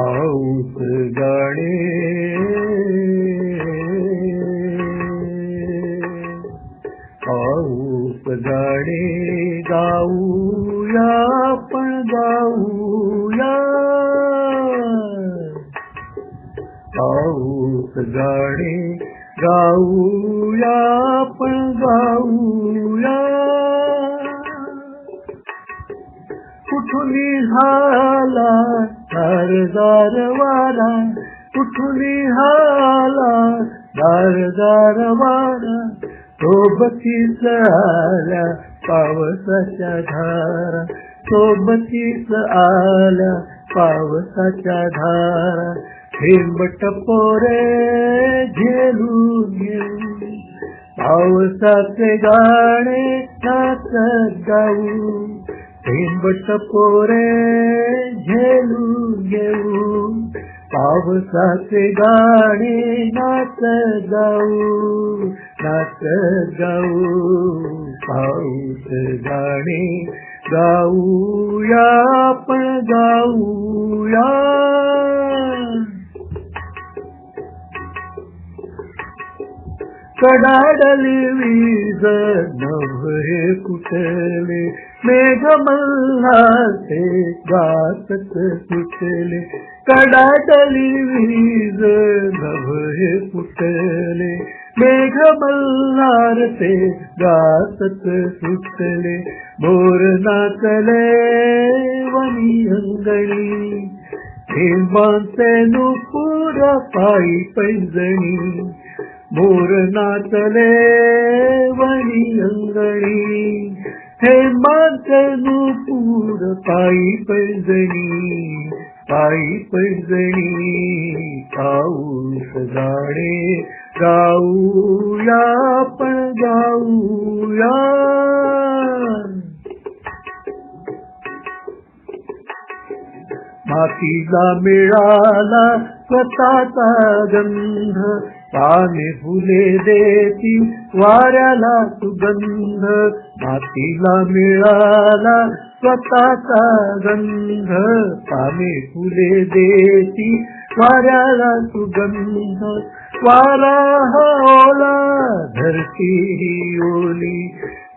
पाऊस गाणे पाऊस गाणे गाऊया पण गाऊया. पाऊस गाणे गाऊया पण गाऊया. कुठून दार दार वारा कुठली हाला धारदार वारा सोबतीच आला पावसाच्या धारा. सोबतीच आला पावसाच्या धारा. हिंबट पोरे झेलून पावसाचे गाणे गाऊ थेंबट पोरे झेलून घेऊ पावसाचे गाणे नाच गाऊ नाच गाऊ पाऊस गाणे गाऊया पण गाऊया कडाडली वीज नभे कुठले मेघ मल्हासे गातच सुटले कडाडली वीज नभे कुठले मेघ मल्हारते गातच सुटले भोर नाचले वनी अंगणी थेंबांचे नुपुर पायी पैजणी मोर नाचले वणी अंगणी हे माते नुपूर पायी पैजणी पायी पैजणी पाऊस जाणे गाऊया पण गाऊया मातीला मिळाला स्वतःचा गंध पाने फुले देती वाऱ्याला सुगंध मातीला मिळाला स्वतःचा गंध. पाने फुले देती वाऱ्याला सुगंध. वारा ओला धरती ही ओली.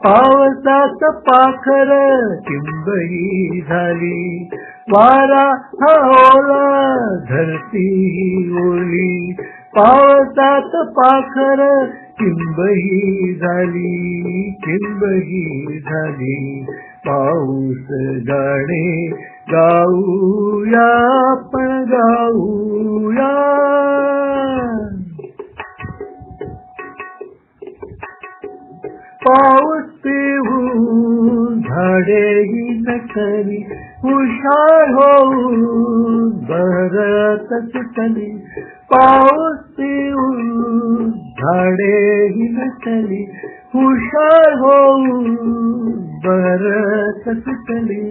पावसात पाखर किंबही झाली. वारा ओला धरती ही ओली. पावसात पाखर किंबही झाली किंबही झाली. पाऊस गाणे गाऊया पण गाऊया. पाऊस पिऊ झाडेही नटली हुशार होऊन बरत सुटली पाऊस पिऊन झाडेही नटली हुशार होऊन बरत सुटली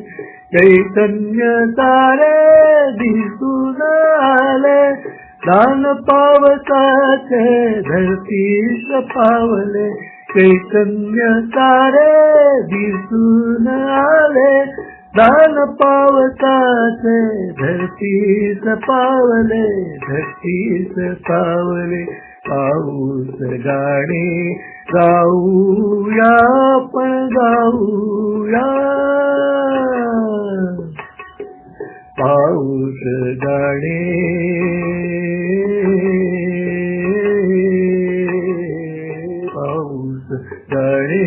चैतन्य तारे दिसून आले दान पावसाचे धरती पावले चैतन्य तारे दिसून आले दान पावताचे धरतीस पावले धरतीस पावले पाऊस गाणे गाऊया पण गाऊया. पाऊस गाणे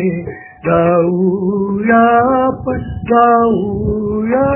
गाणे गाऊया पण गाऊया